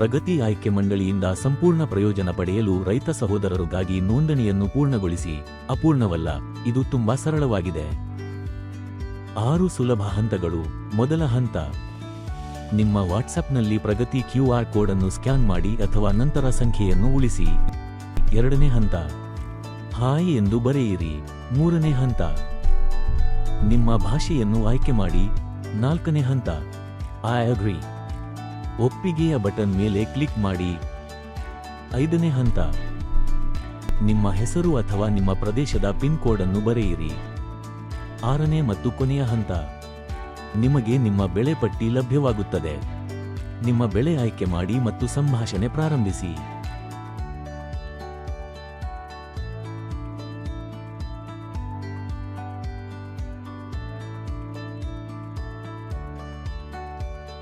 ಪ್ರಗತಿ ಆಯ್ಕೆ ಮಂಡಳಿಯಿಂದ ಸಂಪೂರ್ಣ ಪ್ರಯೋಜನ ಪಡೆಯಲು ರೈತ ಸಹೋದರರಿಗಾಗಿ ನೋಂದಣಿಯನ್ನು ಪೂರ್ಣಗೊಳಿಸಿ, ಅಪೂರ್ಣವಲ್ಲ, ಇದು ತುಂಬಾ ಸರಳವಾಗಿದೆ. ಆರು ಸುಲಭ ಹಂತಗಳು. ಮೊದಲ ಹಂತ. ನಿಮ್ಮ ವಾಟ್ಸಪ್ನಲ್ಲಿ ಪ್ರಗತಿ ಕ್ಯೂ ಆರ್ ಕೋಡ್ ಅನ್ನು ಸ್ಕ್ಯಾನ್ ಮಾಡಿ ಅಥವಾ ನಂತರ ಸಂಖ್ಯೆಯನ್ನು ಉಳಿಸಿ. ಎರಡನೇ ಹಂತ. ಹಾಯ್ ಎಂದು ಬರೆಯಿರಿ. ಮೂರನೇ ಹಂತ. ನಿಮ್ಮ ಭಾಷೆಯನ್ನು ಆಯ್ಕೆ ಮಾಡಿ. ನಾಲ್ಕನೇ ಹಂತ. ಐ ಅಗ್ರಿ ಒಪ್ಪಿಗೆಯ ಬಟನ್ ಮೇಲೆ ಕ್ಲಿಕ್ ಮಾಡಿ. ಐದನೇ ಹಂತ. ನಿಮ್ಮ ಹೆಸರು ಅಥವಾ ನಿಮ್ಮ ಪ್ರದೇಶದ ಪಿನ್ ಕೋಡ್ ಅನ್ನು ಬರೆಯಿರಿ. ಆರನೇ ಮತ್ತು ಕೊನೆಯ ಹಂತ. ನಿಮಗೆ ನಿಮ್ಮ ಬೆಳೆ ಪಟ್ಟಿ ಲಭ್ಯವಾಗುತ್ತದೆ. ನಿಮ್ಮ ಬೆಳೆ ಆಯ್ಕೆ ಮಾಡಿ ಮತ್ತು ಸಂಭಾಷಣೆ ಪ್ರಾರಂಭಿಸಿ.